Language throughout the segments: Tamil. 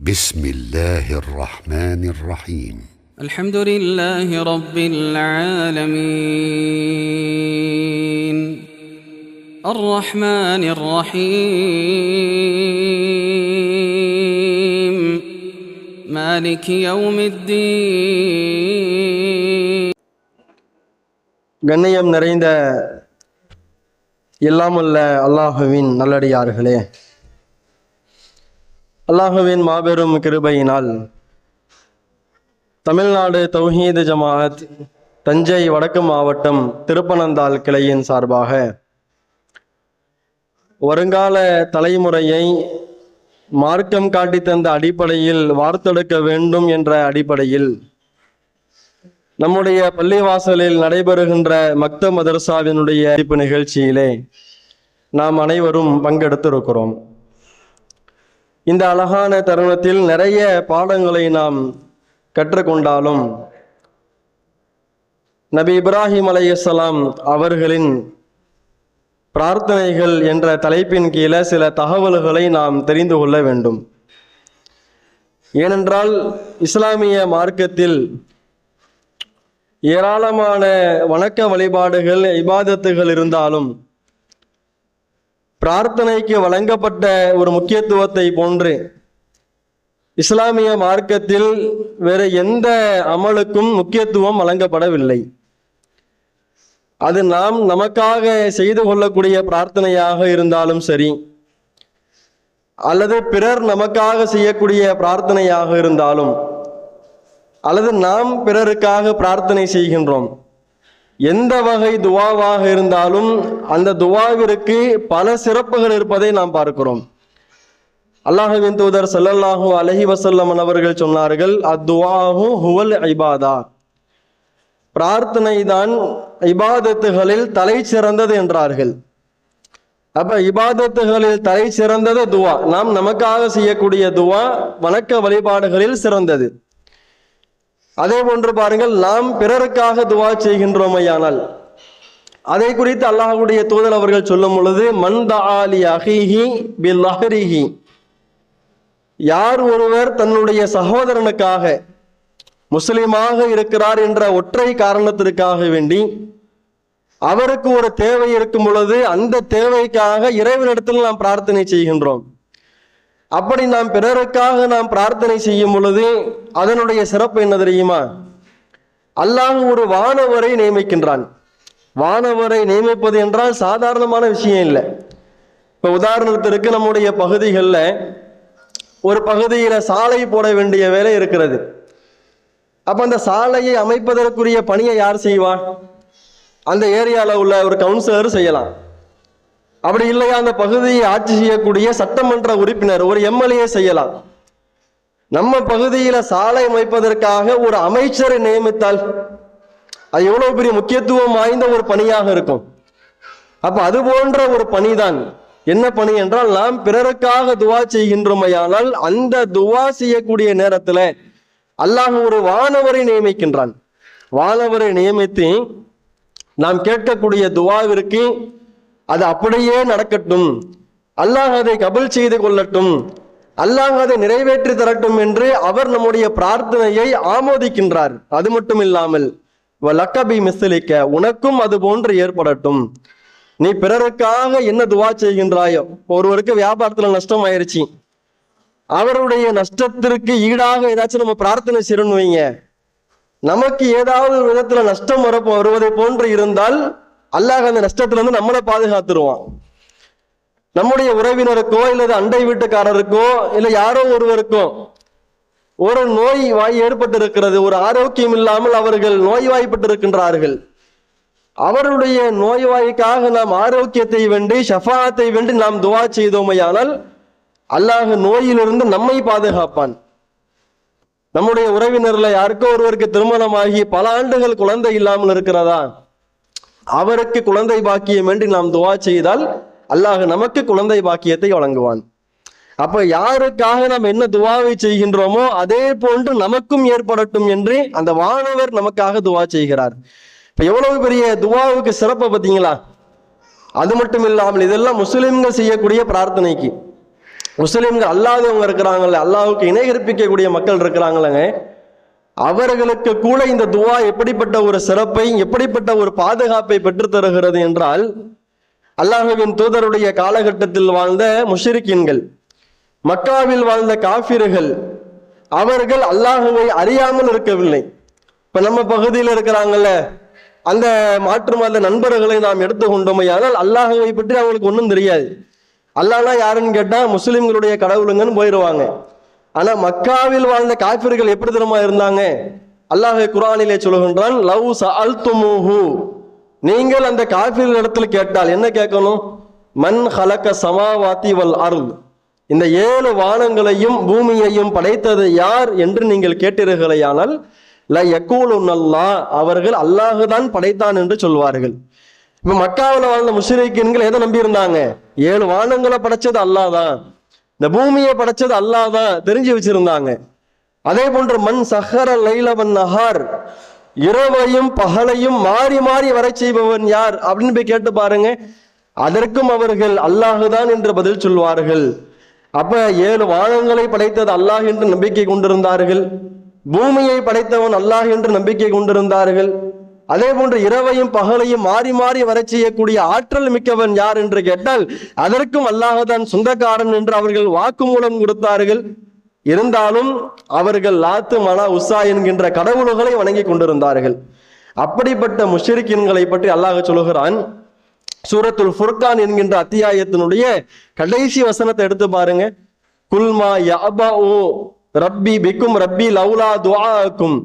بسم الله الرحمن الرحيم الحمد لله رب العالمين الرحمن الرحيم مالك يوم الدين கண்ணியம் நிறைந்த எல்லாமல்ல அல்லாஹுவின் நல்லடியார்களே அல்லாஹுவின் மாபெரும் கிருபையினால் தமிழ்நாடு தௌஹீது ஜமாஅத் தஞ்சை வடக்கு மாவட்டம் திருப்பனந்தாள் கிளையின் சார்பாக வருங்கால தலைமுறையை மார்க்கம் காட்டி தந்த அடிப்படையில் வார்த்தெடுக்க வேண்டும் என்ற அடிப்படையில் நம்முடைய பள்ளிவாசலில் நடைபெறுகின்ற மக்த மதரசாவினுடைய அறிவிப்பு நிகழ்ச்சியிலே நாம் அனைவரும் பங்கெடுத்திருக்கிறோம். இந்த அழகான தருணத்தில் நிறைய பாடங்களை நாம் கற்றுக்கொண்டாலும் நபி இப்ராஹிம் அலையசலாம் அவர்களின் பிரார்த்தனைகள் என்ற தலைப்பின் கீழே சில தகவல்களை நாம் தெரிந்து கொள்ள வேண்டும். ஏனென்றால் இஸ்லாமிய மார்க்கத்தில் ஏராளமான வணக்க வழிபாடுகள் இபாதத்துகள் இருந்தாலும் பிரார்த்தனைக்கு வழங்கப்பட்ட ஒரு முக்கியத்துவத்தை போன்று இஸ்லாமிய மார்க்கத்தில் வேறு எந்த அமலுக்கும் முக்கியத்துவம் வழங்கப்படவில்லை. அது நாம் நமக்காக செய்து கொள்ளக்கூடிய பிரார்த்தனையாக இருந்தாலும் சரி அல்லது பிறர் நமக்காக செய்யக்கூடிய பிரார்த்தனையாக இருந்தாலும் அல்லது நாம் பிறருக்காக பிரார்த்தனை செய்கின்றோம். எந்த வகை துவாவாக இருந்தாலும் அந்த துவாவிற்கு பல சிறப்புகள் இருப்பதை நாம் பார்க்கிறோம். அல்லாஹுவின் தூதர் சல்லல்லாஹு அலஹி வசல்லமன் அவர்கள் சொன்னார்கள் அத்துவாஹு ஹுவல் ஐபாதா பிரார்த்தனை தான் இபாதத்துகளில் தலை சிறந்தது என்றார்கள். அப்ப இபாதத்துகளில் தலை சிறந்தது துவா. நாம் நமக்காக செய்யக்கூடிய துவா வணக்க வழிபாடுகளில் சிறந்தது. அதே போன்று பாருங்கள் நாம் பிறருக்காக துவா செய்கின்றோமையானால். அதை குறித்து அல்லாஹுடைய தூதர் அவர்கள் சொல்லும் பொழுது மந்தாலி அஹிஹி பில் அஹரிஹி யார் ஒருவர் தன்னுடைய சகோதரனுக்காக முஸ்லிமாக இருக்கிறார் என்ற ஒற்றை காரணத்திற்காக வேண்டி அவருக்கு ஒரு தேவை இருக்கும் பொழுது அந்த தேவைக்காக இறைவனிடத்தில் நாம் பிரார்த்தனை செய்கின்றோம். அப்படி நாம் பிறருக்காக நாம் பிரார்த்தனை செய்யும் பொழுது அதனுடைய சிறப்பு என்ன தெரியுமா? அல்லாஹ் ஒரு வானவரை நியமிக்கின்றான். வானவரை நியமிப்பது என்றால் சாதாரணமான விஷயம் இல்லை. இப்போ உதாரணத்திற்கு நம்முடைய பகுதிகளில் ஒரு பகுதியில் சாலை போட வேண்டிய வேலை இருக்கிறது. அப்போ அந்த சாலையை அமைப்பதற்குரிய பணியை யார் செய்வார் அந்த ஏரியாவில் உள்ள ஒரு கவுன்சிலர் செய்யலாம். அப்படி இல்லையா? அந்த பகுதியை ஆட்சி செய்யக்கூடிய சட்டமன்ற உறுப்பினர் ஒரு எம்எல்ஏ செய்யலாம். நம்ம பகுதியில சாலை அமைப்பதற்காக ஒரு அமைச்சரை நியமித்தால் அது எவ்வளவு பெரிய முக்கியத்துவம் வாய்ந்த ஒரு பணியாக இருக்கும். அப்ப அது போன்ற ஒரு பணிதான். என்ன பணி என்றால் நாம் பிறருக்காக துவா செய்கின்றோமையானால் அந்த துவா செய்யக்கூடிய நேரத்துல அல்லாஹ் ஒரு வானவரை நியமிக்கின்றான். வானவரை நியமித்து நாம் கேட்கக்கூடிய துவாவிற்கு அது அப்படியே நடக்கட்டும். அல்லாஹ் அதை கபல் செய்து கொள்ளட்டும். அல்லாஹ் அதை நிறைவேற்றி தரட்டும் என்று அவர் நம்முடைய பிரார்த்தனையை ஆமோதிக்கின்றார். அது மட்டும் இல்லாமல் லக்கபி மிஸ்லிக்க உனக்கும் அது போன்று ஏற்படட்டும். நீ பிறருக்காக என்ன துவா செய்கின்றாயோ ஒருவருக்கு வியாபாரத்துல நஷ்டம் ஆயிருச்சு அவருடைய நஷ்டத்திற்கு ஈடாக ஏதாச்சும் நம்ம பிரார்த்தனை செய்யணும் வைங்க. நமக்கு ஏதாவது ஒரு விதத்துல நஷ்டம் வர வருவதை போன்று இருந்தால் அல்லாஹ் அந்த நஷ்டத்துல இருந்து நம்மளை பாதுகாத்துருவான். நம்முடைய உறவினருக்கோ இல்லது அண்டை வீட்டுக்காரருக்கோ இல்ல யாரோ ஒருவருக்கோ ஒரு நோய் வாய் ஏற்பட்டிருக்கிறது ஒரு ஆரோக்கியம் இல்லாமல் அவர்கள் நோய்வாய்ப்பட்டிருக்கின்றார்கள். அவருடைய நோய்வாய்க்காக நாம் ஆரோக்கியத்தை வேண்டி ஷஃபாத்தை வேண்டி நாம் துவா செய்தோமையானால் அல்லாஹ் நோயிலிருந்து நம்மை பாதுகாப்பான். நம்முடைய உறவினர்ல யாருக்கோ ஒருவருக்கு திருமணமாகி பல ஆண்டுகள் குழந்தை இல்லாமல் இருக்கிறதா? அவருக்கு குழந்தை பாக்கியம் என்று நாம் துவா செய்தால் அல்லாஹ் நமக்கு குழந்தை பாக்கியத்தை வழங்குவான். அப்ப யாருக்காக நாம் என்ன துவாவை செய்கின்றோமோ அதே போன்று நமக்கும் ஏற்படட்டும் என்று அந்த வானவர் நமக்காக துவா செய்கிறார். இப்ப எவ்வளவு பெரிய துவாவுக்கு சிறப்பை பார்த்தீங்களா? அது மட்டும் இல்லாமல் இதெல்லாம் முஸ்லிம்கள் செய்யக்கூடிய பிரார்த்தனைக்கு. முஸ்லிம்கள் அல்லாதவங்க இருக்கிறாங்கல்ல அல்லாவுக்கு இணை கற்பிக்கக்கூடிய மக்கள் இருக்கிறாங்களங்க அவர்களுக்கு கூட இந்த துவா எப்படிப்பட்ட ஒரு சிறப்பை எப்படிப்பட்ட ஒரு பாதுகாப்பை பெற்றுத்தருகிறது என்றால் அல்லாஹுவின் தூதருடைய காலகட்டத்தில் வாழ்ந்த முஷிரிக்கின்கள் மக்காவில் வாழ்ந்த காஃபிர்கள் அவர்கள் அல்லாஹுவை அறியாமல் இருக்கவில்லை. இப்ப நம்ம பகுதியில் இருக்கிறாங்கல்ல அந்த மாற்று மத நண்பர்களை நாம் எடுத்துக்கொண்டோமையானால் அல்லாஹுவை பற்றி அவங்களுக்கு ஒன்றும் தெரியாது. அல்லாஹ்னா யாருன்னு கேட்டால் முஸ்லிம்களுடைய கடவுளுங்கன்னு போயிடுவாங்க ஆனா மக்காவில் வாழ்ந்த காப்பிர்கள் எப்படி தெரியுமா இருந்தாங்க? அல்லாஹ் குரானிலே சொல்லுகின்றான் லவ் சஅல்துமூஹு. நீங்கள் அந்த காஃபிர்கள் இடத்துல கேட்டால் என்ன கேட்கணும்? மண் ஹலக்க சமாவாத்தி வல் அருள் இந்த ஏழு வானங்களையும் பூமியையும் படைத்தது யார் என்று நீங்கள் கேட்டீர்களேயானால் ல யக்கூலுன் அல்லாஹ் அவர்கள் அல்லாஹு தான் படைத்தான் என்று சொல்வார்கள். இப்ப மக்காவில் வாழ்ந்த முஸ்லிம்கள் எதை நம்பி இருந்தாங்க ஏழு வானங்களை படைச்சது அல்லாஹ் தான். இந்த பூமியை படைச்சது அல்லாஹ் தான் தெரிஞ்சு வச்சிருந்தாங்க. அதே போன்று மண் சஹர லைலவன் நஹார் இரவையும் பகலையும் மாறி மாறி வரை செய்பவன் யார் அப்படின்னு போய் கேட்டு பாருங்க. அதற்கும் அவர்கள் அல்லாஹுதான் என்று பதில் சொல்வார்கள். அப்ப ஏழு வானங்களை படைத்தது அல்லாஹ் என்று நம்பிக்கை கொண்டிருந்தார்கள். பூமியை படைத்தவன் அல்லாஹ் என்று நம்பிக்கை கொண்டிருந்தார்கள். அதே போன்று இரவையும் பகலையும் மாறி மாறி வரச் செய்யக்கூடிய ஆற்றல் மிக்கவன் யார் என்று கேட்டால் அதற்கும் அல்லாஹ்தான் சொந்தக்காரன் என்று அவர்கள் வாக்குமூலம் கொடுத்தார்கள். இருந்தாலும் அவர்கள் லாத்து மனா உஷா என்கின்ற கடவுள்களை வணங்கி கொண்டிருந்தார்கள். அப்படிப்பட்ட முஷரிக்கின்களை பற்றி அல்லாஹ் சொல்லுகிறான். சூரத்துல் ஃபுர்கான் என்கின்ற அத்தியாயத்தினுடைய கடைசி வசனத்தை எடுத்து பாருங்க. குல்மா யாபா ஓ ரப்பி பிக்கும் ரப்பி லவுலா துவாக்கும்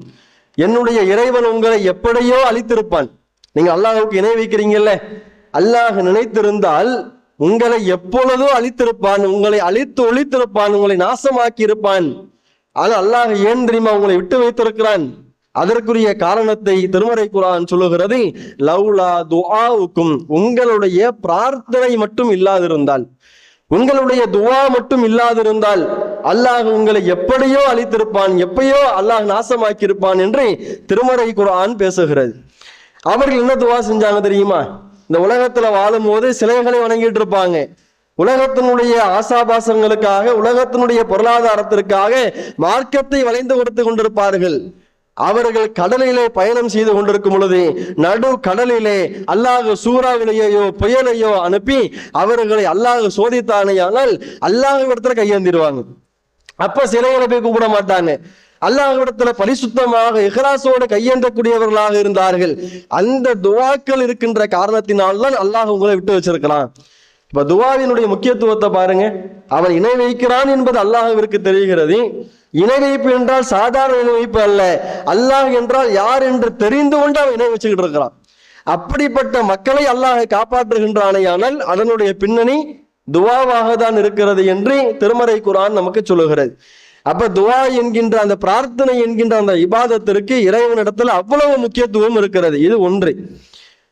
என்னுடைய இறைவன் உங்களை எப்படியோ அழித்திருப்பான். நீங்க அல்லாஹுக்கு இணை வைக்கிறீங்கல்ல? அல்லாஹ் நினைத்திருந்தால் உங்களை எப்பொழுதோ அழித்திருப்பான் உங்களை அழித்து ஒழித்திருப்பான் உங்களை நாசமாக்கி இருப்பான் ஆனால் அல்லாஹ் ஏன் தெரியுமா உங்களை விட்டு வைத்திருக்கிறான்? அதற்குரிய காரணத்தை திருமறை குரான் சொல்லுகிறது லவ்லா துஆவுக்கும் உங்களுடைய பிரார்த்தனை மட்டும் இல்லாதிருந்தால். உங்களுடைய துவா மட்டும் இல்லாதிருந்தால் அல்லாஹ் உங்களை எப்படியோ அழித்திருப்பான் எப்பயோ அல்லாஹ் நாசமாக்கி இருப்பான் என்று திருமறை குரான் பேசுகிறது. அவர்கள் என்ன துவா செஞ்சாங்க தெரியுமா? இந்த உலகத்துல வாழும்போது சிலைகளை வணங்கிட்டு இருப்பாங்க. உலகத்தினுடைய ஆசாபாசங்களுக்காக உலகத்தினுடைய பொருளாதாரத்திற்காக மார்க்கத்தை வளைந்து கொடுத்து கொண்டிருப்பார்கள். அவர்கள் கடலிலே பயணம் செய்து கொண்டிருக்கும் பொழுது நடு கடலிலே அல்லாஹ் சூறாவிலேயோ புயலையோ அனுப்பி அவர்களை அல்லாஹ் சோதித்தானேயானால் அல்லாஹ் இடத்துல கையேந்திடுவாங்க அப்ப சிலைகளை போய் கூப்பிட மாட்டாங்க. அல்லாஹ்விடத்துல பரிசுத்தமாக இஹ்லாசோடு கையேந்தக்கூடியவர்களாக இருந்தார்கள். அந்த துவாக்கள் இருக்கின்ற காரணத்தினால்தான் அல்லாஹ் உங்களை விட்டு வச்சிருக்கிறான். இப்ப துவாவினுடைய முக்கியத்துவத்தை பாருங்க. அவன் இணை வைக்கிறான் என்பது அல்லாஹிற்கு தெரிகிறது. இணை வைப்பு என்றால் சாதாரண இணை வைப்பு அல்ல. அல்லாஹ் என்றால் யார் என்று தெரிந்து கொண்டு அவன் இணை வச்சுக்கிட்டு இருக்கிறான். அப்படிப்பட்ட மக்களை அல்லாஹ் காப்பாற்றுகின்றானேயானால் அதனுடைய பின்னணி துவாவாக தான் இருக்கிறது என்று திருமறை குரான் நமக்கு சொல்லுகிறது. அப்ப துவா என்கின்ற அந்த பிரார்த்தனை என்கின்ற அந்த இபாதத்திற்கு இறைவனிடத்துல அவ்வளவு முக்கியத்துவம் இருக்கிறது. இது ஒன்று.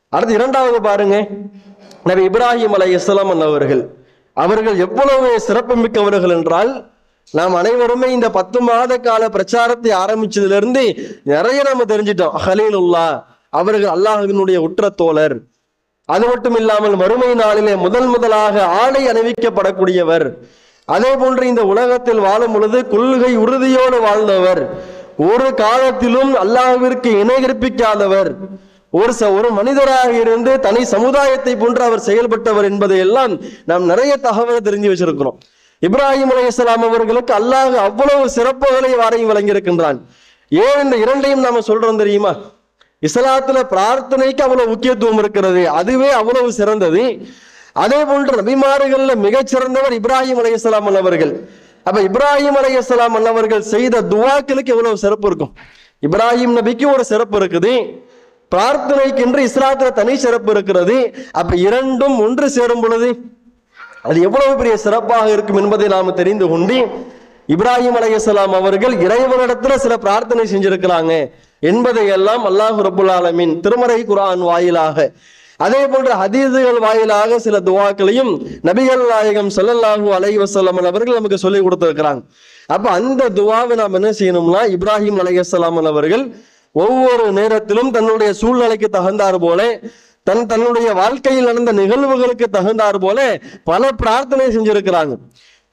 அடுத்து இரண்டாவது பாருங்க. நபி இப்ராஹிம் அலை இஸ்லாம் அவர்கள். அவர்கள் எவ்வளவு சிறப்பு மிக்கவர்கள் என்றால் நாம் அனைவருமே இந்த பத்து மாத கால பிரச்சாரத்தை ஆரம்பிச்சதிலிருந்து நிறைய நம்ம தெரிஞ்சிட்டோம். ஹலீலுல்லா அவர்கள் அல்லாஹினுடைய உற்ற தோழர். அது மட்டும் இல்லாமல் மறுமை நாளிலே முதல் முதலாக ஆடை அணிவிக்கப்படக்கூடியவர். அதே போன்று இந்த உலகத்தில் வாழும் பொழுது கொள்கை உறுதியோடு வாழ்ந்தவர். ஒரு காலத்திலும் அல்லாஹிற்கு இணை கற்பிக்காதவர். ஒரு ச ஒரு மனிதராக இருந்து தனி சமுதாயத்தை போன்று அவர் செயல்பட்டவர் என்பதை எல்லாம் நாம் நிறைய தகவல் தெரிஞ்சு வச்சிருக்கிறோம். இப்ராஹிம் அலைஹிஸ்ஸலாம் அவர்களுக்கு அல்லாஹ் அவ்வளவு சிறப்புகளை வாரையும் வழங்கியிருக்கின்றான். ஏன் இந்த இரண்டையும் நாம சொல்றோம் தெரியுமா? இஸ்லாத்துல பிரார்த்தனைக்கு அவ்வளவு முக்கியத்துவம் இருக்கிறது. அதுவே அவ்வளவு சிறந்தது. அதே போன்று நபிமார்கள்ல மிகச்சிறந்தவர் இப்ராஹிம் அலி இஸ்லாம் அவர்கள் அப்ப இப்ராஹிம் அலி இஸ்லாம் அல்லவர்கள் செய்த துவாக்களுக்கு எவ்வளவு சிறப்பு இருக்கும்? இப்ராஹிம் நபிக்கு ஒரு சிறப்பு இருக்குது. பிரார்த்தனைக்கென்று இஸ்லாத்துல தனி சிறப்பு இருக்கிறது. அப்ப இரண்டும் ஒன்று சேரும் பொழுது அது எவ்வளவு பெரிய சிறப்பாக இருக்கும் என்பதை நாம் தெரிந்து கொண்டு இப்ராஹிம் அலைஹிஸ்ஸலாம் அவர்கள் இறைவனிடத்துல சில பிரார்த்தனை செஞ்சிருக்கிறாங்க. என்பதையெல்லாம் அல்லாஹ் ரபுல் ஆலமீன் திருமறை குரான் வாயிலாக அதே போன்ற ஹதீதுகள் வாயிலாக சில துவாக்களையும் நபிகள் நாயகம் சொல்லல்லாஹு அலை வஸல்லம் அவர்கள் நமக்கு சொல்லி கொடுத்துருக்கிறாங்க. அப்ப அந்த துவாவை நாம் என்ன செய்யணும்னா இப்ராஹிம் அலைஹிஸ்ஸலாம் அவர்கள் ஒவ்வொரு நேரத்திலும் தன்னுடைய சூழ்நிலைக்கு தகுந்தார் போல தன் தன்னுடைய வாழ்க்கையில் நடந்த நிகழ்வுகளுக்கு தகுந்தார் போல பல பிரார்த்தனை செஞ்சிருக்கிறாங்க.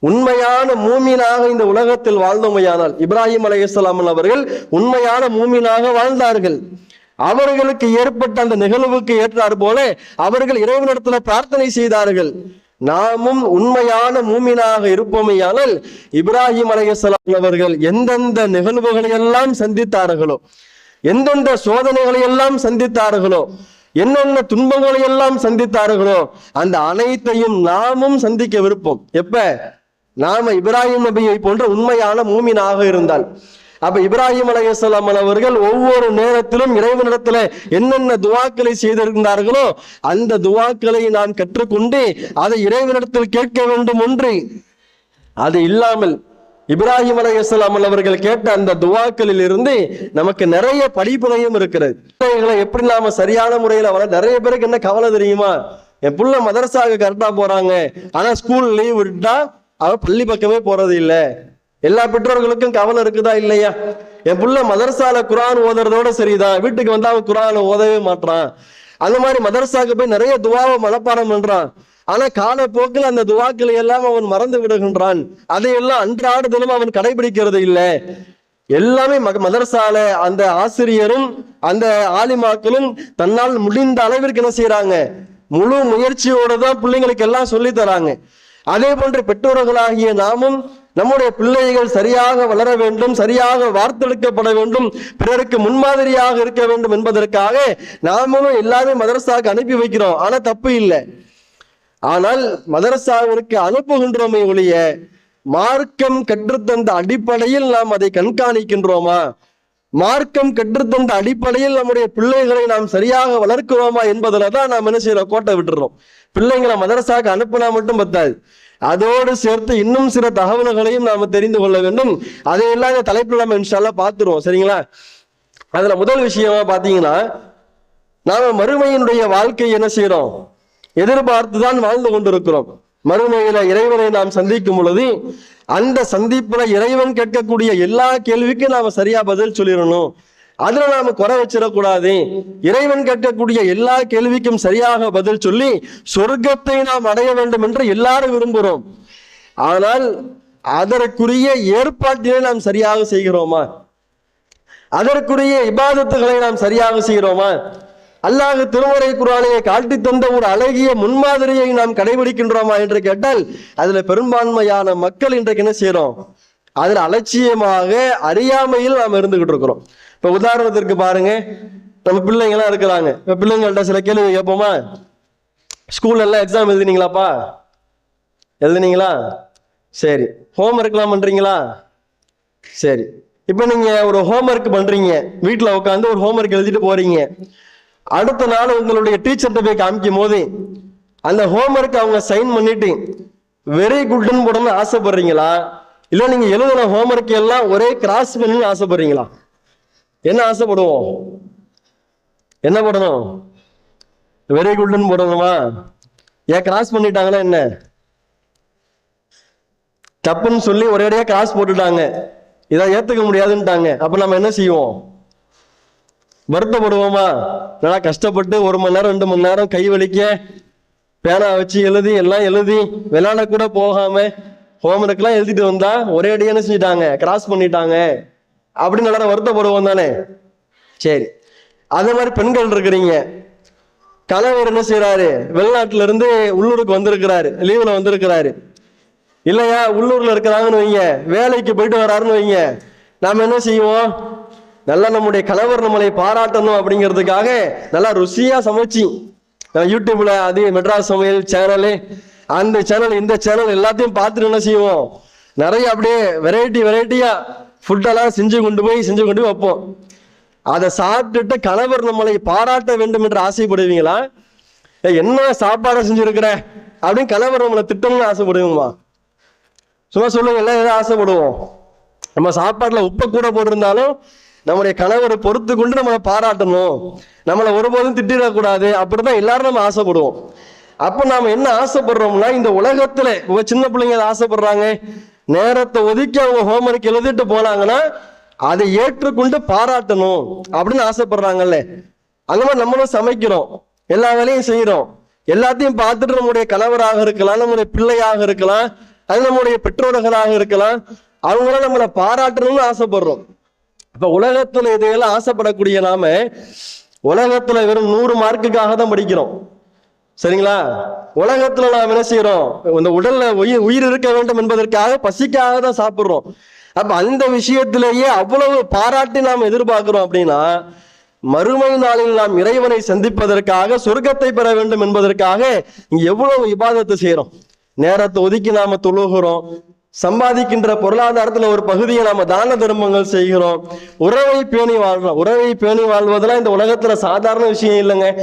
உண்மையான மூமீனாக இந்த உலகத்தில் வாழ்ந்தோமையானால் இப்ராஹிம் அலைஹிஸ்ஸலாம் அவர்கள் உண்மையான மூமீனாக வாழ்ந்தார்கள். அவர்களுக்கு ஏற்பட்ட அந்த நிகழ்வுக்கு ஏற்றார் போல அவர்கள் இறைவனிடத்துல பிரார்த்தனை செய்தார்கள். நாமும் உண்மையான மூமினாக இருப்போமையானால் இப்ராஹிம் அலைஹிஸ்ஸலாம் அவர்கள் எந்தெந்த நிகழ்வுகளை எல்லாம் சந்தித்தார்களோ எந்தெந்த சோதனைகளை எல்லாம் சந்தித்தார்களோ என்னென்ன துன்பங்களை எல்லாம் சந்தித்தார்களோ அந்த அனைத்தையும் நாமும் சந்திக்க விருப்பம். எப்ப? நாம இப்ராஹிம் நபியை போன்ற உண்மையான மூமினாக இருந்தால். அப்ப இப்ராஹிம் அலைஹிஸ்ஸலாம் அவர்கள் ஒவ்வொரு நேரத்திலும் இறைவனிடத்துல என்னென்ன துவாக்களை செய்திருந்தார்களோ அந்த துவாக்களை நான் கற்றுக்கொண்டு அதை இறைவனிடத்தில் கேட்க வேண்டும் ஒன்று. அது இல்லாமல் இப்ராஹிம் அலைஹிஸ்ஸலாம் அவர்கள் கேட்ட அந்த துவாக்களில் இருந்து நமக்கு நிறைய படிப்புனையும் இருக்கிறது. பிள்ளைகளை எப்படி நாம சரியான முறையில வள நிறைய பேருக்கு என்ன கவலை தெரியுமா? என் புள்ள மதரசாவுக்கு கரெக்டா போறாங்க. ஆனா ஸ்கூல் லீவ் விட்டா அவ பள்ளி பக்கமே போறது இல்ல. எல்லா பெற்றோர்களுக்கும் கவலை இருக்குதா இல்லையா? என் புள்ள மதரசால குரான் ஓதுறதோட சரிதான். வீட்டுக்கு வந்தா அவன் குரானை ஓதவே மாட்றான். அந்த மாதிரி மதரசாக்கு போய் நிறைய துவாவை மனப்பாடம் பண்றான். ஆனா காலப்போக்கில் அந்த துவாக்களை எல்லாம் அவன் மறந்து விடுகின்றான். அதையெல்லாம் அன்றாட தினம் அவன் கடைபிடிக்கிறது இல்லை. எல்லாமே மதரசால அந்த ஆசிரியரும் அந்த ஆலிமாக்களும் தன்னால் முடிந்த அளவிற்கு என்ன செய்யறாங்க முழு முயற்சியோட தான் பிள்ளைங்களுக்கு எல்லாம் சொல்லி தராங்க. அதே போன்று பெற்றோர்களாகிய நாமும் நம்முடைய பிள்ளைகள் சரியாக வளர வேண்டும் சரியாக வார்த்தெடுக்கப்பட வேண்டும் பிறருக்கு முன்மாதிரியாக இருக்க வேண்டும் என்பதற்காக நாமளும் எல்லாரும் மதரசாவுக்கு அனுப்பி வைக்கிறோம். ஆனா தப்பு இல்லை. ஆனால் மதரசாவிற்கு அனுப்புகின்றோமே ஒழிய மார்க்கம் கற்றுத்தந்த அடிப்படையில் நாம் அதை கண்காணிக்கின்றோமா? மார்க்கம் கற்றுத்தந்த அடிப்படையில் நம்முடைய பிள்ளைகளை நாம் சரியாக வளர்க்கிறோமா என்பதுல தான் நாம் என்ன செய்யறோம்? கோட்டை விட்டுறோம். பிள்ளைங்களை மதரசாக்கு அனுப்புனா மட்டும் பத்தாது. அதோடு சேர்த்து இன்னும் சில தகவல்களையும் நாம தெரிந்து கொள்ள வேண்டும். அதையெல்லாம் இந்த தலைப்பில் நம்ம இன்ஷால்லாம் பார்த்துருவோம். சரிங்களா? அதுல முதல் விஷயமா பாத்தீங்கன்னா நாம மறுமையினுடைய வாழ்க்கை என்ன செய்யறோம்? எதிர்பார்த்து தான் வாழ்ந்து கொண்டிருக்கிறோம். மறுமையில இறைவனை நாம் சந்திக்கும் பொழுது அந்த சந்திப்புல இறைவன் கேட்கக்கூடிய எல்லா கேள்விக்கும் நாம சரியா பதில் சொல்லிடணும். அதுல நாம குறை வச்சிடக்கூடாது. இறைவன் கேட்கக்கூடிய எல்லா கேள்விக்கும் சரியாக பதில் சொல்லி சொர்க்கத்தை நாம் அடைய வேண்டும் என்று எல்லாரும் விரும்புகிறோம் ஆனால் அதற்குரிய ஏற்பாட்டினை நாம் சரியாக செய்கிறோமா? அதற்குரிய இபாதத்துகளை நாம் சரியாக செய்கிறோமா? அல்லாஹ் திருமுறை குரானையை காட்டி தந்த ஒரு அழகிய முன்மாதிரியை நாம் கடைபிடிக்கின்றோமா என்று கேட்டால் அதுல பெரும்பான்மையான மக்கள் இன்றைக்கு என்ன செய்யறோம் அதுல அலட்சியமாக அறியாமையில் நாம் இருந்துகிட்டு இருக்கிறோம். இப்ப உதாரணத்திற்கு பாருங்க. நம்ம பிள்ளைங்க எல்லாம் இருக்கிறாங்க. இப்ப பிள்ளைங்கள்ட்ட சில கேள்வி கேட்போமா? ஸ்கூல்ல எல்லாம் எக்ஸாம் எழுதினீங்களாப்பா? எழுதுனீங்களா? சரி. ஹோம் ஒர்க்லாம் பண்றீங்களா? சரி. இப்போ நீங்க ஒரு ஹோம் ஒர்க் பண்றீங்க. வீட்டில் உட்காந்து ஒரு ஹோம் ஒர்க் எழுதிட்டு போறீங்க. அடுத்த நாள் உங்களுடைய டீச்சர்கிட்ட போய் காமிக்கும் போது அந்த ஹோம்ஒர்க் அவங்க சைன் பண்ணிட்டு வெரி குட்னு போடணும்னு ஆசைப்படுறீங்களா? இல்ல நீங்க எழுதின ஹோம்ஒர்க் எல்லாம் ஒரே கிராஸ் பண்ணணும்னு ஆசைப்படுறீங்களா? என்ன ஆசைப்படுவோம்? என்ன போடணும்? வெரி குட்னு போடணுமா? ஏன் கிராஸ் பண்ணிட்டாங்களா என்ன? தப்புன்னு சொல்லி ஒரேடியா கிராஸ் போட்டுட்டாங்க. இதை ஏத்துக்க முடியாதுன்ட்டாங்க. அப்ப நம்ம என்ன செய்வோம்? வருத்தப்படுவோமா? நல்லா கஷ்டப்பட்டு ஒரு மணி நேரம் ரெண்டு மணி நேரம் கை வலிக்க பேனா வச்சு எழுதி எல்லாம் எழுதி விளையாட கூட போகாம ஹோம்ஒர்க்லாம் எழுதிட்டு வந்தா ஒரே அடியான செஞ்சுட்டாங்க? கிராஸ் பண்ணிட்டாங்க. அப்படின்னு நல்லா வருத்தப்படுவோம் தானே? சரி. அதே மாதிரி பெண்கள் இருக்கிறீங்க. கணவர் என்ன செய்யறாரு வெளிநாட்டுல இருந்து உள்ளூருக்கு வந்திருக்கிறாரு. லீவுல வந்திருக்கிறாரு. இல்லையா? உள்ளூர்ல இருக்கிறாங்கன்னு வைங்க. வேலைக்கு போயிட்டு வராருன்னு வைங்க. நாம என்ன செய்வோம்? நல்லா நம்முடைய கணவர் நம்மளை பாராட்டணும் அப்படிங்கிறதுக்காக நல்லா ருசியா சமைச்சு யூடியூப்ல அது மெட்ராஸ் சமையல் சேனலு அந்த சேனல் இந்த சேனல் எல்லாத்தையும் பார்த்துட்டு என்ன செய்வோம்? நிறைய அப்படியே வெரைட்டி வெரைட்டியா ஃபுட்டெல்லாம் செஞ்சு கொண்டு போய் செஞ்சு கொண்டு போய் வைப்போம். அதை சாப்பிட்டுட்டு கணவர் நம்மளை பாராட்ட வேண்டும் என்று ஆசைப்படுவீங்களா? என்ன சாப்பாடை செஞ்சுருக்கிற? அப்படின்னு கணவர் நம்மளை திட்டம்னு ஆசைப்படுவோமா? சும்மா சொல்லுங்க எல்லாம் எதாவது ஆசைப்படுவோம். நம்ம சாப்பாட்டில் உப்பை கூட போட்டிருந்தாலும் நம்முடைய கணவரை பொறுத்து கொண்டு நம்மளை பாராட்டணும். நம்மளை ஒருபோதும் திட்டிடக்கூடாது. அப்படிதான் எல்லாரும் நம்ம ஆசைப்படுவோம். அப்ப நாம என்ன ஆசைப்படுறோம்னா இந்த உலகத்துல இப்போ சின்ன பிள்ளைங்க அதை ஆசைப்படுறாங்க? நேரத்தை ஒதுக்கி அவங்க ஹோம்ஒர்க் எழுதிட்டு போனாங்கன்னா அதை ஏற்றுக்கொண்டு பாராட்டணும் அப்படின்னு ஆசைப்படுறாங்கல்ல. அந்த மாதிரி நம்மளும் சமைக்கிறோம். எல்லா வேலையும் செய்யறோம் எல்லாத்தையும் பார்த்துட்டு நம்முடைய கணவராக இருக்கலாம் நம்முடைய பிள்ளையாக இருக்கலாம் அது நம்முடைய பெற்றோர்களாக இருக்கலாம். அவங்களாம் நம்மளை பாராட்டணும்னு ஆசைப்படுறோம். இப்ப உலகத்துல இதையெல்லாம் ஆசைப்படக்கூடிய நாம உலகத்துல வெறும் நூறு மார்க்குக்காக தான் படிக்கிறோம். சரிங்களா? உலகத்துல நாம் என்ன செய்யறோம் இந்த உடல்ல உயிர் உயிர் இருக்க வேண்டும் என்பதற்காக பசிக்காக தான் சாப்பிடுறோம். அப்ப அந்த விஷயத்திலேயே அவ்வளவு பாராட்டி நாம் எதிர்பார்க்கிறோம் அப்படின்னா மறுமை நாளில் நாம் இறைவனை சந்திப்பதற்காக சொர்க்கத்தை பெற வேண்டும் என்பதற்காக இங்க எவ்வளவு விவாதத்தை செய்யறோம் நேரத்தை ஒதுக்கி நாம தொழுகிறோம். சம்பாதிக்கின்ற பொருளாதாரத்தில் ஒரு பகுதியை நம்ம தான தர்மங்கள் செய்கிறோம். உறவை பேணி வாழ்றோம். உறவை பேணி வாழ்வதெல்லாம் இந்த உலகத்தில் சாதாரண விஷயம் இல்லைங்க.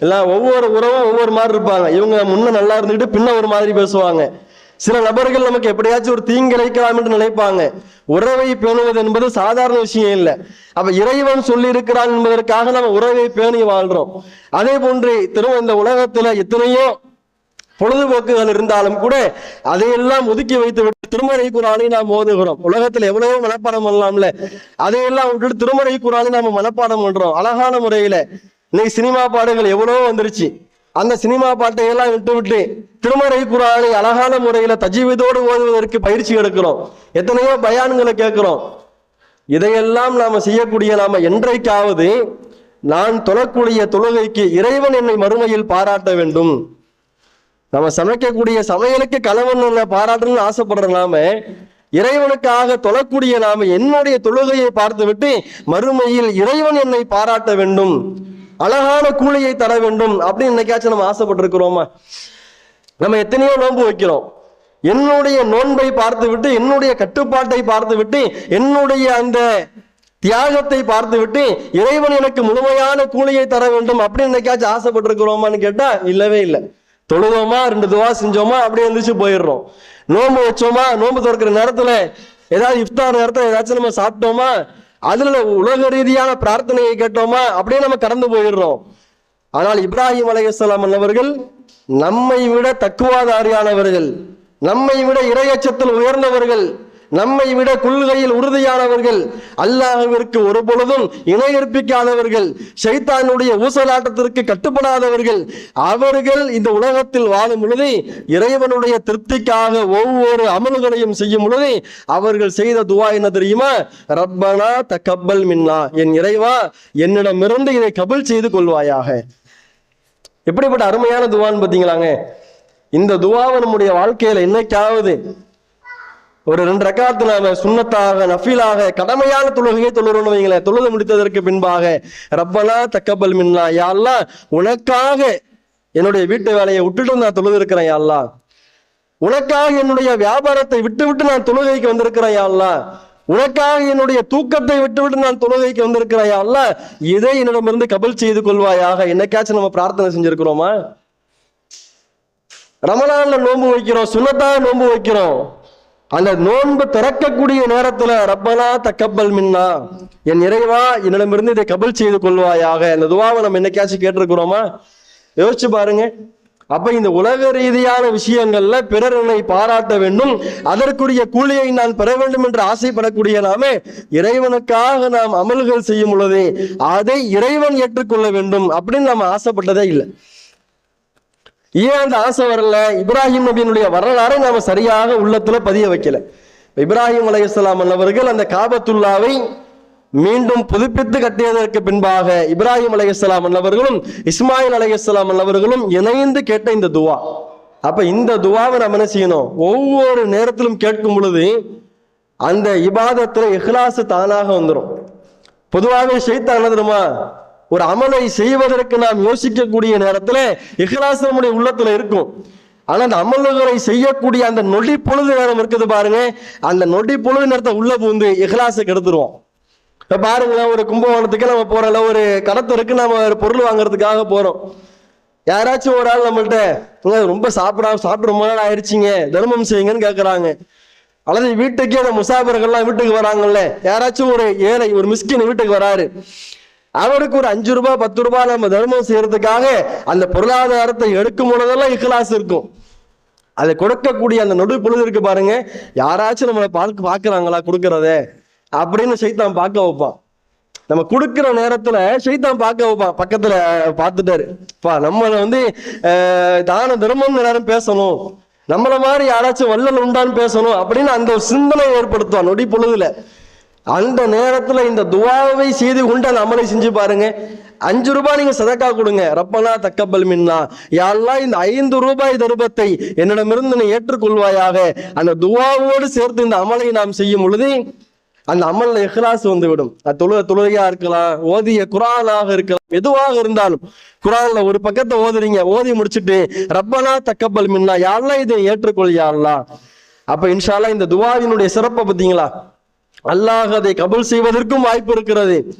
எல்லாம் ஒவ்வொரு உறவும் ஒவ்வொரு மாதிரி இருப்பாங்க. இவங்க முன்ன நல்லா இருந்துட்டு பின்ன ஒரு மாதிரி பேசுவாங்க. சில நபர்கள் நமக்கு எப்படியாச்சும் ஒரு தீங்கு இழைக்கலாம் என்று நினைப்பாங்க. உறவை பேணுவது என்பது சாதாரண விஷயம் இல்லை. அப்ப இறைவன் சொல்லி இருக்கிறான் என்பதற்காக நம்ம உறவை பேணி வாழ்றோம். அதே போன்று திரும்ப இந்த உலகத்துல எத்தனையோ பொழுதுபோக்குகள் இருந்தாலும் கூட அதையெல்லாம் ஒதுக்கி வைத்து விட்டு திருமறை குரானை நாம் ஓதுகிறோம். உலகத்தில் எவ்வளவோ மனப்பாடம் பண்ணலாம்ல. அதையெல்லாம் விட்டுட்டு திருமறை குரானை நாம மனப்பாடம் பண்றோம். அழகான முறையில இன்னைக்கு சினிமா பாடல்கள் எவ்வளவோ வந்துருச்சு. அந்த சினிமா பாட்டை எல்லாம் விட்டு விட்டு திருமறை குரானை அழகான முறையில தஜீவிதோடு ஓதுவதற்கு பயிற்சி எடுக்கிறோம். எத்தனையோ பயான்களை கேட்கிறோம். இதையெல்லாம் நாம செய்யக்கூடிய நாம என்றைக்காவது நான் தொழக்கூடிய தொழுகைக்கு இறைவன் என்னை மறுமையில் பாராட்ட வேண்டும். நம்ம சமைக்கக்கூடிய சமையலுக்கு கணவன் என்ன பாராட்டணும்னு ஆசைப்படுற நாம இறைவனுக்காக தொழக்கூடிய நாம என்னுடைய தொழுகையை பார்த்து விட்டு மறுமையில் இறைவன் என்னை பாராட்ட வேண்டும். அழகான கூலியை தர வேண்டும் அப்படின்னு இன்னைக்காச்சும் நம்ம ஆசைப்பட்டிருக்கிறோமா? நம்ம எத்தனையோ நோன்பு வைக்கிறோம். என்னுடைய நோன்பை பார்த்து விட்டு என்னுடைய கட்டுப்பாட்டை பார்த்து விட்டு என்னுடைய அந்த தியாகத்தை பார்த்து விட்டு இறைவன் எனக்கு முழுமையான கூலியை தர வேண்டும் அப்படின்னு என்னைக்காச்சும் ஆசைப்பட்டிருக்கிறோமான்னு கேட்டா இல்லவே இல்லை. தொழுதோமா ரெண்டு துவா செஞ்சோமா அப்படியே எழுந்திரிச்சு போயிடுறோம். நோன்பு வச்சோமா நோன்பு திறக்கிற நேரத்துல ஏதாவது இஃப்தார் நேரத்தில் ஏதாச்சும் நம்ம சாப்பிட்டோமா அதுல உலக ரீதியான பிரார்த்தனையை கேட்டோமா அப்படியே நம்ம கடந்து போயிடுறோம். ஆனால் இப்ராஹிம் அலையாம் அவர்கள் நம்மை விட தக்குவாதாரியானவர்கள் நம்மை விட இரையச்சத்தில் உயர்ந்தவர்கள் நம்மை விட கொள்கையில் உறுதியானவர்கள் அல்லாஹிற்கு ஒரு பொழுதும் இணை ஏற்பிக்காதவர்கள் சைத்தானுடைய ஊசலாட்டத்திற்கு கட்டுப்படாதவர்கள் அவர்கள் இந்த உலகத்தில் வாழும் பொழுது இறைவனுடைய திருப்திக்காக ஒவ்வொரு அமல்களையும் செய்யும் பொழுது அவர்கள் செய்த துவா என்ன தெரியுமா? ரப்பனா தக்கப்பல் மின்னா. என் இறைவா என்னிடமிருந்து இதை கபல் செய்து கொள்வாயாக. எப்படிப்பட்ட அருமையான துவான்னு பார்த்தீங்களாங்க? இந்த துவாவை நம்முடைய வாழ்க்கையில என்னைக்காவது ஒரு ரெண்டு ரக்காத்து நாம சுண்ணத்தாக நஃபீலாக கடமையான தொழுகையை தொழுறோம்னு வைங்களேன். தொழுது முடித்ததற்கு பின்பாக ரப்பனா தக்கபல் மின்னா யா உனக்காக என்னுடைய வீட்டு வேலையை விட்டுட்டு நான் தொழுது இருக்கிறேன் யா உனக்காக என்னுடைய வியாபாரத்தை விட்டு விட்டு நான் தொழுகைக்கு வந்திருக்கிறேன் யா உனக்காக என்னுடைய தூக்கத்தை விட்டு விட்டு நான் தொழுகைக்கு வந்திருக்கிறேன் யா இதை என்னிடமிருந்து கபல் செய்து கொள்வாயாக. என்னைக்காச்சும் நம்ம பிரார்த்தனை செஞ்சிருக்கிறோமா? ரமலான்ல நோன்பு வைக்கிறோம் சுண்ணத்தாக நோன்பு வைக்கிறோம். அந்த நோன்பு திறக்கக்கூடிய நேரத்துல ரப்பனா தக்கப்பல் மின்னா என் இறைவா என்னிடமிருந்து இதை கபல் செய்து கொள்வாயாக அந்த துவாவை நம்ம என்னைக்காச்சும் கேட்டிருக்கிறோமா? யோசிச்சு பாருங்க. அப்ப இந்த உலக ரீதியான விஷயங்கள்ல பிறர் என்னை பாராட்ட வேண்டும். அதற்குரிய கூலியை நான் பெற வேண்டும் என்று ஆசைப்படக்கூடிய நாமே இறைவனுக்காக நாம் அமல்கள் செய்யும் பொழுது அதை இறைவன் ஏற்றுக்கொள்ள வேண்டும் அப்படின்னு நம்ம ஆசைப்பட்டதே இல்லை. ஏன் அந்த ஆசை வரல? இப்ராஹிம் நபியினுடைய வரலாறை நாம சரியாக உள்ளத்துல பதிய வைக்கல. இப்ராஹிம் அலையாம் அவர்கள் அந்த காபத்துல்லாவை மீண்டும் புதுப்பித்து கட்டியதற்கு பின்பாக இப்ராஹிம் அலையாம் அல்லவர்களும் இஸ்மாயில் அலைஹிஸ்ஸலாம் அல்லவர்களும் இணைந்து கேட்ட இந்த துவா. அப்ப இந்த துவாவை நம்ம என்ன செய்யணும்? ஒவ்வொரு நேரத்திலும் கேட்கும் பொழுது அந்த இபாதத்துல இஹ்லாசு தானாக வந்துடும் பொதுவாகவே ஷைத்தான் என்ன தெரியுமா? ஒரு அமலை செய்வதற்கு நாம் யோசிக்கக்கூடிய நேரத்தில் இஹ்லாஸ் நம்முடைய உள்ளத்துல இருக்கும். ஆனா அந்த அமல்களை செய்யக்கூடிய அந்த நொடி பொழுது நேரம் இருக்குது பாருங்க. அந்த நொடி பொழுது நேரத்தை உள்ள பூந்து இஹ்லாஸை கெடுத்துருவோம். இப்போ பாருங்களேன் ஒரு கும்பகோணத்துக்கு நம்ம போறோம்ல ஒரு கடத்தருக்கு நம்ம ஒரு பொருள் வாங்குறதுக்காக போகிறோம் யாராச்சும் ஒரு ஆள் நம்மள்கிட்ட ரொம்ப சாப்பிடா சாப்பிட்டு ரொம்ப நாள் ஆயிடுச்சிங்க தர்மம் செய்யுங்கன்னு கேட்குறாங்க அல்லது வீட்டுக்கே அந்த முசாபர்கள்லாம் வீட்டுக்கு வராங்கல்ல யாராச்சும் ஒரு ஏழை ஒரு மிஸ்கின் வீட்டுக்கு வராரு. அவருக்கு ஒரு அஞ்சு ரூபாய் பத்து ரூபாய் நம்ம தர்மம் செய்யறதுக்காக அந்த பொருளாதாரத்தை எடுக்கும் பொழுதெல்லாம் இக்கலாஸ் இருக்கும். அதை கொடுக்கக்கூடிய அந்த நொடு பொழுது இருக்கு பாருங்க. யாராச்சும் நம்மளை பார்க்க பார்க்குறாங்களா கொடுக்கறதே? அப்படின்னு சைத்தான் பார்க்க வைப்பான். நம்ம கொடுக்குற நேரத்துல சைத்தான் பார்க்க வைப்பான். பக்கத்துல பார்த்துட்டாரு. பா நம்மளை வந்து தான தர்மம் எல்லாரும் பேசணும். நம்மள மாதிரி யாராச்சும் வள்ளல் உண்டான்னு பேசணும் அப்படின்னு அந்த ஒரு சிந்தனை ஏற்படுத்துவான் நொடி பொழுதுல. அந்த நேரத்துல இந்த துவாவை செய்து கொண்டு அந்த அமலை செஞ்சு பாருங்க. அஞ்சு ரூபாய் நீங்க சதக்கா கொடுங்க. ரப்பனா தக்கப்பல் மின்னா. யாரெல்லாம் இந்த ஐந்து ரூபாய் தருபத்தை என்னிடமிருந்து நீ ஏற்றுக்கொள்வாயாக. அந்த துவாவோடு சேர்த்து இந்த அமலை நாம் செய்யும் பொழுது அந்த அமல்ல எஹ்லாஸ் வந்துவிடும். அது தொழு தொழுகையா இருக்கலாம் ஓதிய குரானாக இருக்கலாம் எதுவாக இருந்தாலும். குரான்ல ஒரு பக்கத்தை ஓதுறீங்க ஓதி முடிச்சுட்டு ரப்பனா தக்கப்பல் மின்னா. யாரெல்லாம் இதை ஏற்றுக்கொள் யாரெல்லாம் அப்ப இன்ஷால்லா இந்த துவாவினுடைய சிறப்பை பார்த்தீங்களா? அல்லாஹ் அதை கபுல் செய்வதற்கும் வாய்ப்பு இருக்கிறது.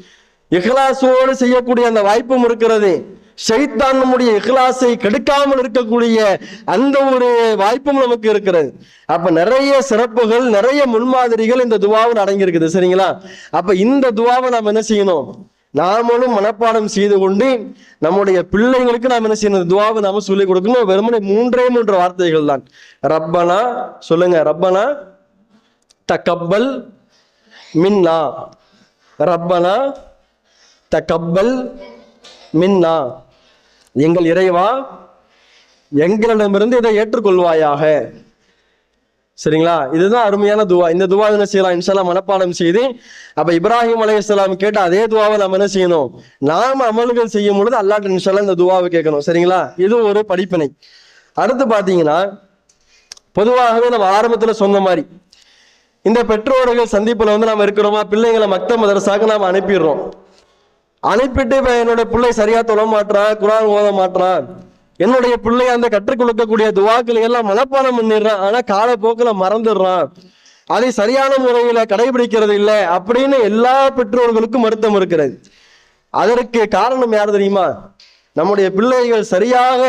இஹ்லாசோடு செய்யக்கூடிய அந்த வாய்ப்பும் இருக்கிறது. ஷைத்தான் நம்முடைய இஹ்லாஸை கெடுக்காமல் இருக்கக்கூடிய அந்த ஒரு வாய்ப்பும் நமக்கு இருக்கிறது. அப்ப நிறைய சிறப்புகள் நிறைய முன்மாதிரிகள் இந்த துவாவில் அடங்கியிருக்குது. சரிங்களா? அப்ப இந்த துவாவை நாம் என்ன செய்யணும்? நாமளும் மனப்பாடம் செய்து கொண்டு நம்முடைய பிள்ளைங்களுக்கு நாம் என்ன செய்யணும்? துவாவை நாம சொல்லிக் கொடுக்கணும். வெறுமனே மூன்றே மூன்று வார்த்தைகள் தான். ரப்பனா சொல்லுங்க. ரப்பனா தக்கப்பல் மின்னா. ரப்பனா தக்கப்பல் மின்னா. எங்கள் இறைவா எங்களிடமிருந்து இதை ஏற்றுக்கொள்வாயாக. சரிங்களா? இதுதான் அருமையான துவா. இந்த துவா என்ன செய்யலாம்? இன்ஷால்லா மனப்பாடம் செய்து அப்ப இப்ராஹிம் அலைஹிஸ்ஸலாம் கேட்ட அதே துவாவை நம்ம என்ன செய்யணும்? நாம அமல்கள் செய்யும் பொழுது அல்லாட்ட இன்ஷால்லா இந்த துவாவை கேட்கணும். சரிங்களா? இது ஒரு படிப்பினை. அடுத்து பாத்தீங்கன்னா பொதுவாகவே நம்ம ஆரம்பத்துல சொன்ன மாதிரி இந்த பெற்றோர்கள் சந்திப்பில் வந்து நாம் இருக்கிறோமா? பிள்ளைங்களை மக்த மதரசாக்கு நாம் அனுப்பிடுறோம். அனுப்பிட்டு இப்போ என்னோட பிள்ளை சரியாக தொழ மாட்டான் குரான் ஓத மாட்டான் என்னுடைய பிள்ளை அந்த கற்றுக் கொடுக்கக்கூடிய துவாக்களை எல்லாம் மனப்பாடம் பண்ணிடுறான் ஆனால் காலப்போக்கில் மறந்துடுறான் அதை சரியான முறையில் கடைபிடிக்கிறது இல்லை அப்படின்னு எல்லா பெற்றோர்களுக்கும் வருத்தம் இருக்கிறது. அதற்கு காரணம் யார் தெரியுமா? நம்முடைய பிள்ளைகள் சரியாக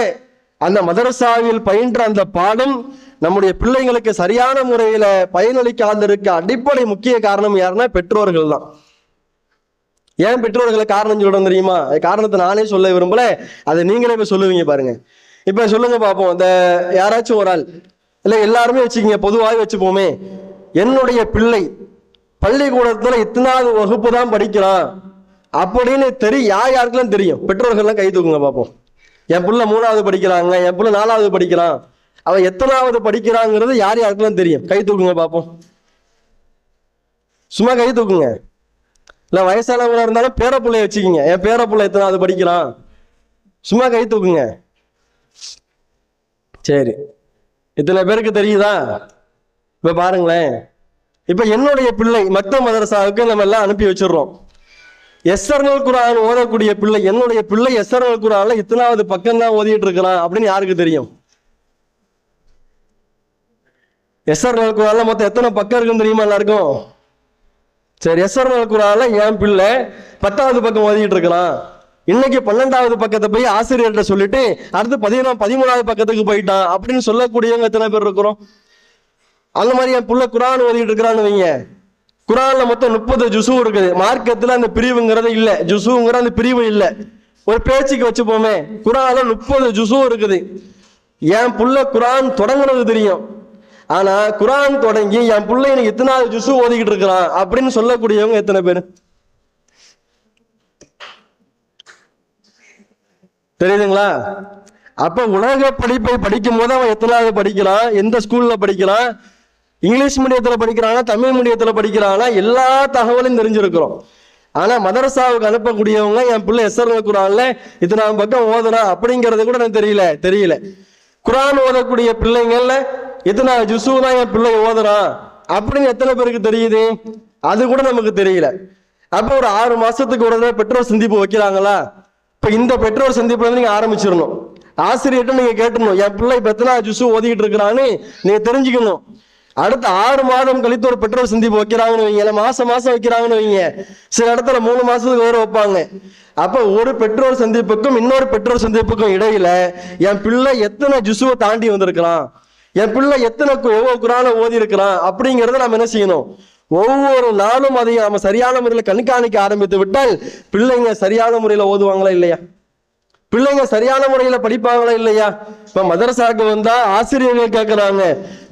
அந்த மதரசாவில் பயின்ற அந்த பாடம் நம்முடைய பிள்ளைங்களுக்கு சரியான முறையில பயனளிக்காதிருக்க அடிப்படை முக்கிய காரணம் யாருன்னா பெற்றோர்கள் தான் ஏன் பெற்றோர்களை காரணம் சொல்றோம் தெரியுமா? அது காரணத்தை நானே சொல்ல விரும்பல. அதை நீங்களே இப்ப சொல்லுவீங்க பாருங்க. இப்ப சொல்லுங்க பாப்போம். இந்த யாராச்சும் ஒரு ஆள் இல்ல எல்லாருமே வச்சுக்கீங்க பொதுவாக வச்சுப்போமே. என்னுடைய பிள்ளை பள்ளிக்கூடத்துல இத்தனாவது வகுப்பு தான் படிக்கிறான். அப்படின்னு தெரியும் யார் யாருக்கெல்லாம் தெரியும்? பெற்றோர்கள்லாம் கை தூக்குங்க பாப்போம். என் பிள்ளை மூணாவது படிக்கிறாங்க என் பிள்ளை நாலாவது படிக்கிறான். அவன் எத்தனாவது படிக்கிறாங்கிறது யார் யாருக்கெல்லாம் தெரியும்? கை தூக்குங்க பார்ப்போம் சும்மா கை தூக்குங்க. இல்லை வயசானவங்களாக இருந்தாலும் பேர பிள்ளைய வச்சுக்கிங்க. என் பேர பிள்ளை எத்தனாவது படிக்கிறான்? சும்மா கை தூக்குங்க. சரி. இத்தனை பேருக்கு தெரியுதா? இப்போ பாருங்களேன். இப்போ என்னுடைய பிள்ளை மத்த மதரசாவுக்கு நம்ம எல்லாம் அனுப்பி வச்சிடுறோம். எஸ்ஆர்எல் குரான் ஓதக்கூடிய பிள்ளை என்னுடைய பிள்ளை எஸ்ஆர்எல் குரான்ல இத்தனாவது பக்கம் தான் ஓதிட்டு இருக்கிறான் அப்படின்னு யாருக்கு தெரியும்? எஸ்ஆர்எல் குரான்ல மொத்தம் எத்தனை பக்கம் இருக்குன்னு தெரியுமா எல்லாருக்கும்? சரி எஸ்ஆர்எல் குரான்ல என் பிள்ளை பத்தாவது பக்கம் ஓதிக்கிட்டு இருக்கிறான் இன்னைக்கு பன்னெண்டாவது பக்கத்தை போய் ஆசிரியர்கிட்ட சொல்லிட்டு அடுத்து பதினொன்று பதிமூணாவது பக்கத்துக்கு போயிட்டான் அப்படின்னு சொல்லக்கூடியவங்க எத்தனை பேர் இருக்கிறோம்? அந்த மாதிரி என் புள்ள குரான் ஓதிட்டு இருக்கிறான்னு வைங்க. குரான்ல மொத்தம் முப்பது ஜுசு இருக்குது. மார்க்கத்துல அந்த பிரிவுங்கிறது இல்ல. ஜுசுங்கிற அந்த பிரிவு இல்ல. ஒரு பேச்சுக்கு வச்சுப்போமே. குரான்ல முப்பது ஜுசு இருக்குது. என் புள்ள குரான் தொடங்குனது தெரியும். ஆனா குரான் தொடங்கி என் பிள்ளை எனக்கு இத்தனாவது ஜுசு ஓதிக்கிட்டு இருக்கிறான் அப்படின்னு சொல்லக்கூடியவங்க எத்தனை பேர்? தெரியுதுங்களா? அப்ப உலக படிப்பை படிக்கும் போது அவன் எத்தனாவது படிக்கிறான்? எந்த ஸ்கூல்ல படிக்கிறான்? இங்கிலீஷ் மீடியத்துல படிக்கிறானா? தமிழ் மீடியத்துல படிக்கிறானா? எல்லா தகவலும் தெரிஞ்சிருக்கிறோம். ஆனா மதரசாவுக்கு அனுப்பக்கூடியவங்க என் பிள்ளை எஸ்ஆர் குரான்ல இத்தனாம் பக்கம் ஓதுறா அப்படிங்கறது கூட எனக்கு தெரியல தெரியல. குரான் ஓதக்கூடிய பிள்ளைங்கள்ல இத்தனை ஜுசு தான் என் பிள்ளை ஓதுறான் அப்படின்னு எத்தனை பேருக்கு தெரியுது? அது கூட நமக்கு தெரியல. அப்போ ஒரு ஆறு மாசத்துக்கு உடனே பெற்றோர் சந்திப்பு வைக்கிறாங்களா? இப்போ இந்த பெற்றோர் சந்திப்புல இருந்து நீங்க ஆரம்பிச்சிடணும். ஆசிரியர்கிட்ட நீங்க கேட்டணும் என் பிள்ளை இப்ப எத்தனை ஜுசு ஓதிக்கிட்டு இருக்கிறான்னு நீங்க தெரிஞ்சுக்கணும். அடுத்த ஆறு மாதம் கழித்து ஒரு பெட்ரோல் சந்திப்பு வைக்கிறாங்கன்னு வைங்க. இல்ல மாசம் மாசம் வைக்கிறாங்கன்னு வைங்க. சில இடத்துல மூணு மாசத்துக்கு வேற வைப்பாங்க. அப்ப ஒரு பெட்ரோல் சந்திப்புக்கும் இன்னொரு பெட்ரோல் சந்திப்புக்கும் இடையில என் பிள்ளை எத்தனை ஜுசுவை தாண்டி வந்திருக்கிறான்? என் பிள்ளை எத்தனை ஒவ்வொரு குரான ஓதி இருக்கிறான்? அப்படிங்கறத நம்ம என்ன செய்யணும்? ஒவ்வொரு நாளும் அதை நம்ம சரியான முறையில் கண்காணிக்க ஆரம்பித்து விட்டால் பிள்ளைங்க சரியான முறையில ஓதுவாங்களா இல்லையா? பிள்ளைங்க சரியான முறையில படிப்பாங்களா இல்லையா? இப்ப மதரசாக்கு வந்தா ஆசிரியர்கள் கேட்கறாங்க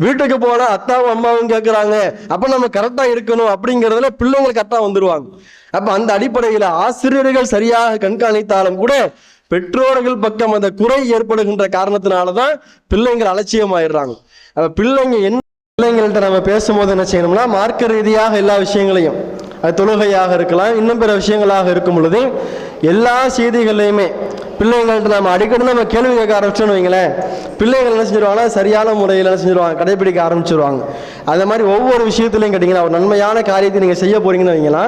வீட்டுக்கு போனா அத்தாவும் அம்மாவும் கேட்கறாங்க அப்ப நம்ம கரெக்டா இருக்கணும் அப்படிங்கறதுல பிள்ளைங்க கரெக்டா வந்துருவாங்க. அப்ப அந்த அடிப்படையில ஆசிரியர்கள் சரியாக கண்காணித்தாலும் கூட பெற்றோர்கள் பக்கம் அந்த குறை ஏற்படுகின்ற காரணத்தினாலதான் பிள்ளைங்கள் அலட்சியமாயிடுறாங்க. அப்ப பிள்ளைங்க என்ன பிள்ளைங்கள்ட்ட நம்ம பேசும்போது என்ன செய்யணும்னா மார்க்க ரீதியாக எல்லா விஷயங்களையும் அது தொழுகையாக இருக்கலாம் இன்னும் பிற விஷயங்களாக இருக்கும் பொழுது எல்லா செய்திகளையுமே பிள்ளைங்கள்ட்ட நம்ம அடிக்கடி நம்ம கேள்வி கேட்க ஆரம்பிச்சோன்னு வைங்களேன். பிள்ளைகள் என்ன செஞ்சிருவாங்கன்னா சரியான முறையில் என்ன செஞ்சிருவாங்க கடைபிடிக்க ஆரம்பிச்சிருவாங்க. அந்த மாதிரி ஒவ்வொரு விஷயத்துலையும் கேட்டிங்கன்னா ஒரு நன்மையான காரியத்தை நீங்கள் செய்ய போறீங்கன்னு வைங்களா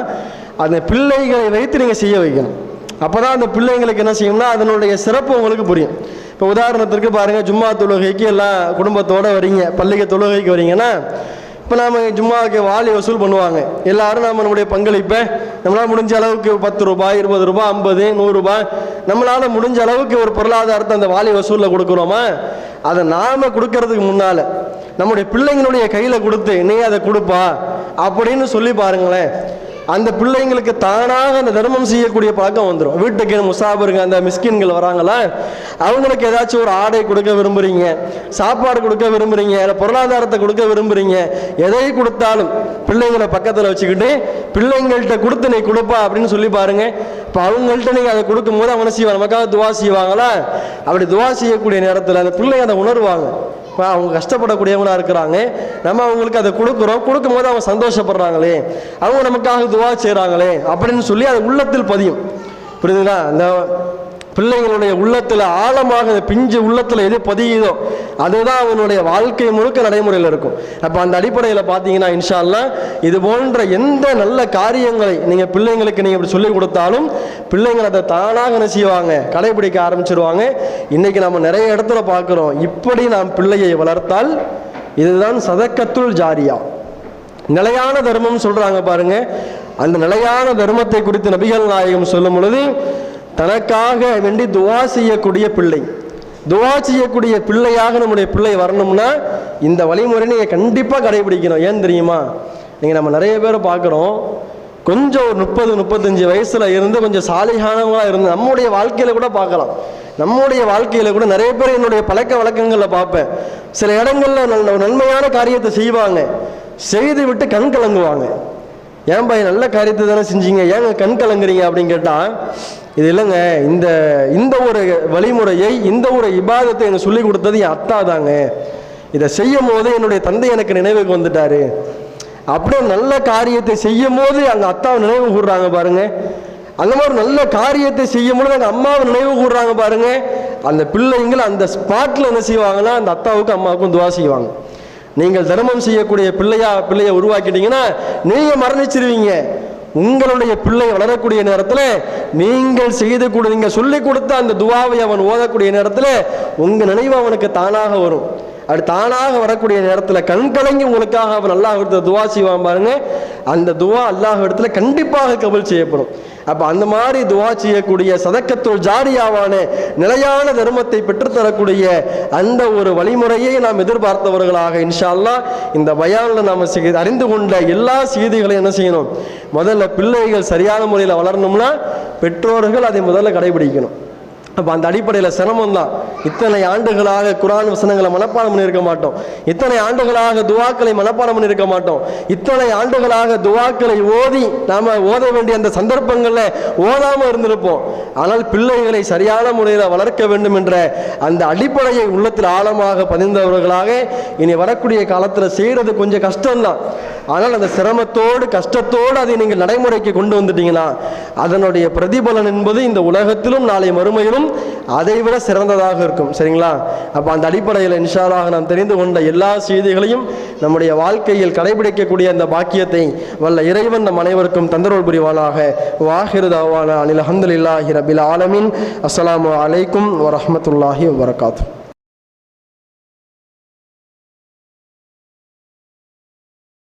அந்த பிள்ளைகளை வைத்து நீங்கள் செய்ய வைக்கணும். அப்போ தான் அந்த பிள்ளைங்களுக்கு என்ன செய்யும்னா அதனுடைய சிறப்பு உங்களுக்கு புரியும். இப்போ உதாரணத்திற்கு பாருங்கள் ஜும்மா தொழுகைக்கு எல்லாம் குடும்பத்தோடு வரீங்க பள்ளிக்கு தொழுகைக்கு வரீங்கன்னா இப்போ நாம் ஜும்மாவுக்கு வாலி வசூல் பண்ணுவாங்க. எல்லாரும் நம்ம நம்முடைய பங்களிப்பை நம்மளால் முடிஞ்ச அளவுக்கு பத்து ரூபாய் இருபது ரூபாய் ஐம்பது நூறுரூபாய் நம்மளால் முடிஞ்ச அளவுக்கு ஒரு பொருளாதாரத்தை அந்த வாலி வசூலில் கொடுக்குறோமா? அதை நாம் கொடுக்கறதுக்கு முன்னால் நம்முடைய பிள்ளைங்களுடைய கையில் கொடுத்து நீ அதை கொடுப்பா அப்படின்னு சொல்லி பாருங்களேன். அந்த பிள்ளைங்களுக்கு தானாக அந்த தர்மம் செய்யக்கூடிய பழக்கம் வந்துடும் வீட்டுக்கு முசாபருங்க அந்த மிஸ்கின்கள் வராங்களா? அவங்களுக்கு ஏதாச்சும் ஒரு ஆடை கொடுக்க விரும்புறீங்க சாப்பாடு கொடுக்க விரும்புறீங்க இல்லை பொருளாதாரத்தை கொடுக்க விரும்புறீங்க எதை கொடுத்தாலும் பிள்ளைங்களை பக்கத்தில் வச்சுக்கிட்டு பிள்ளைங்கள்ட்ட கொடுத்து நீ கொடுப்பா அப்படின்னு சொல்லி பாருங்க. இப்போ அவங்கள்ட்ட நீங்கள் அதை கொடுக்கும்போது அவனை செய்வாங்க? நமக்காக துவா செய்வாங்களா? அப்படி துவா செய்யக்கூடிய நேரத்தில் அந்த பிள்ளைங்க அதை உணர்வாங்க. இப்போ அவங்க கஷ்டப்படக்கூடியவங்களாக இருக்கிறாங்க. நம்ம அவங்களுக்கு அதை கொடுக்குறோம். கொடுக்கும்போது அவங்க சந்தோஷப்படுறாங்களே. அவங்க நமக்காக துவா செய்கிறாங்களே அப்படின்னு சொல்லி அது உள்ளத்தில் பதியும். புரியுதுங்களா? அந்த பிள்ளைங்களுடைய உள்ளத்தில் ஆழமாக அந்த பிஞ்சு உள்ளத்தில் எது பதியுதோ அதுதான் அவனுடைய வாழ்க்கை முழுக்க நடைமுறையில் இருக்கும். அப்போ அந்த அடிப்படையில் பார்த்தீங்கன்னா இன்ஷால்லா இது போன்ற எந்த நல்ல காரியங்களை நீங்கள் பிள்ளைங்களுக்கு நீங்கள் இப்படி சொல்லிக் கொடுத்தாலும் பிள்ளைங்கள் அதை தானாக என்ன செய்வாங்க? கடைபிடிக்க ஆரம்பிச்சிருவாங்க. இன்னைக்கு நம்ம நிறைய இடத்துல பார்க்குறோம். இப்படி நாம் பிள்ளையை வளர்த்தால் இதுதான் சதக்கத்துல் ஜாரியா. நிலையான தர்மம் சொல்றாங்க பாருங்க. அந்த நிலையான தர்மத்தை குறித்து நபிகள் நாயகம் சொல்லும் பொழுது தனக்காக வேண்டி துவா செய்யக்கூடிய பிள்ளை துவா செய்யக்கூடிய பிள்ளையாக நம்முடைய பிள்ளை வரணும்னா இந்த வழிமுறை நீங்கள் கண்டிப்பாக கடைபிடிக்கணும். ஏன் தெரியுமா? நீங்கள் நம்ம நிறைய பேரை பார்க்குறோம். கொஞ்சம் ஒரு முப்பது முப்பத்தஞ்சு வயசில் இருந்து கொஞ்சம் சாலிகானவங்களாக இருந்து நம்முடைய வாழ்க்கையில் கூட பார்க்கலாம். நம்முடைய வாழ்க்கையில் கூட நிறைய பேர் என்னுடைய பழக்க வழக்கங்களில் பார்ப்பேன். சில இடங்களில் நல்ல நன்மையான காரியத்தை செய்வாங்க. செய்து விட்டு கண் கலங்குவாங்க. ஏன் பாய் நல்ல காரியத்தை தானே செஞ்சீங்க? ஏங்க கண் கலங்குறீங்க அப்படின்னு கேட்டால் இது இல்லைங்க. இந்த இந்த ஒரு வழிமுறையை இந்த ஒரு இபாதத்தை எனக்கு சொல்லி கொடுத்தது என் அத்தா தாங்க. இதை செய்யும் போது என்னுடைய தந்தை எனக்கு நினைவுக்கு வந்துட்டாரு. அப்படியே நல்ல காரியத்தை செய்யும் போது அங்கே அத்தாவை நினைவு கூடுறாங்க பாருங்க. அந்த மாதிரி நல்ல காரியத்தை செய்யும் பொழுது அங்கே அம்மாவை நினைவு கூடுறாங்க பாருங்க. அந்த பிள்ளைங்களை அந்த ஸ்பாட்டில் என்ன செய்வாங்கன்னா அந்த அத்தாவுக்கும் அம்மாவுக்கும் துவா செய்வாங்க. நீங்கள் தர்மம் செய்யக்கூடிய பிள்ளையா பிள்ளையை உருவாக்கிட்டீங்கன்னா நீங்க மரணிச்சிருவீங்க. உங்களுடைய பிள்ளை வளரக்கூடிய நேரத்தில் நீங்கள் செய்து கொடு நீங்கள் சொல்லி கொடுத்த அந்த துவாவை அவன் ஓதக்கூடிய நேரத்தில் உங்கள் நினைவு அவனுக்கு தானாக வரும். அது தானாக வரக்கூடிய நேரத்தில் கண் கலங்கி உங்களுக்காக அவன் அல்லாஹ் இடத்துல துவா செய்வான் பாருங்க. அந்த துவா அல்லாஹ் இடத்துல கண்டிப்பாக கபல் செய்யப்படும். அப்ப அந்த மாதிரி துவா செய்யக்கூடிய சதக்கத்துள் ஜாரியாவான நிலையான தர்மத்தை பெற்றுத்தரக்கூடிய அந்த ஒரு வழிமுறையை நாம் எதிர்பார்த்தவர்களாக இன்ஷால்லா இந்த பயானில் நாம் அறிந்து கொண்ட எல்லா செய்திகளையும் என்ன செய்யணும்? முதல்ல பிள்ளைகள் சரியான முறையில் வளரணும்னா பெற்றோர்கள் அதை முதல்ல கடைபிடிக்கணும். அப்போ அந்த அடிப்படையில் சிரமம் தான் இத்தனை ஆண்டுகளாக குரான் வசனங்களை மனப்பாடம் பண்ணியிருக்க மாட்டோம். இத்தனை ஆண்டுகளாக துவாக்களை மனப்பாடம் பண்ணியிருக்க மாட்டோம். இத்தனை ஆண்டுகளாக துவாக்களை ஓதி நாம் ஓத வேண்டிய அந்த சந்தர்ப்பங்களில் ஓதாமல் இருந்திருப்போம். ஆனால் பிள்ளைகளை சரியான முறையில் வளர்க்க வேண்டும் என்ற அந்த அடிப்படையை உள்ளத்தில் ஆழமாக பதிந்தவர்களாக இனி வரக்கூடிய காலத்தில் செய்கிறது கொஞ்சம் கஷ்டம்தான். ஆனால் அந்த சிரமத்தோடு கஷ்டத்தோடு அதை நீங்கள் நடைமுறைக்கு கொண்டு வந்துட்டீங்கன்னா அதனுடைய பிரதிபலன் என்பது இந்த உலகத்திலும் நாளை மறுமையிலும் அதைவிட சிறந்ததாக இருக்கும் சரிங்களா? அப்போ அந்த அடிப்படையில் இன்ஷாலாக நாம் தெரிந்து கொண்ட எல்லா செய்திகளையும் நம்முடைய வாழ்க்கையில் கடைபிடிக்கக்கூடிய அந்த பாக்கியத்தை வல்ல இறைவன் நம் அனைவருக்கும் தந்தரோல் புரிவானாக. வாஹிருதாவான அனில் அஹமதுல்லாஹி ரபில் ஆலமின். அஸ்லாம் அலைக்கும் வரமத்துல்லாஹி வரகாத்தூ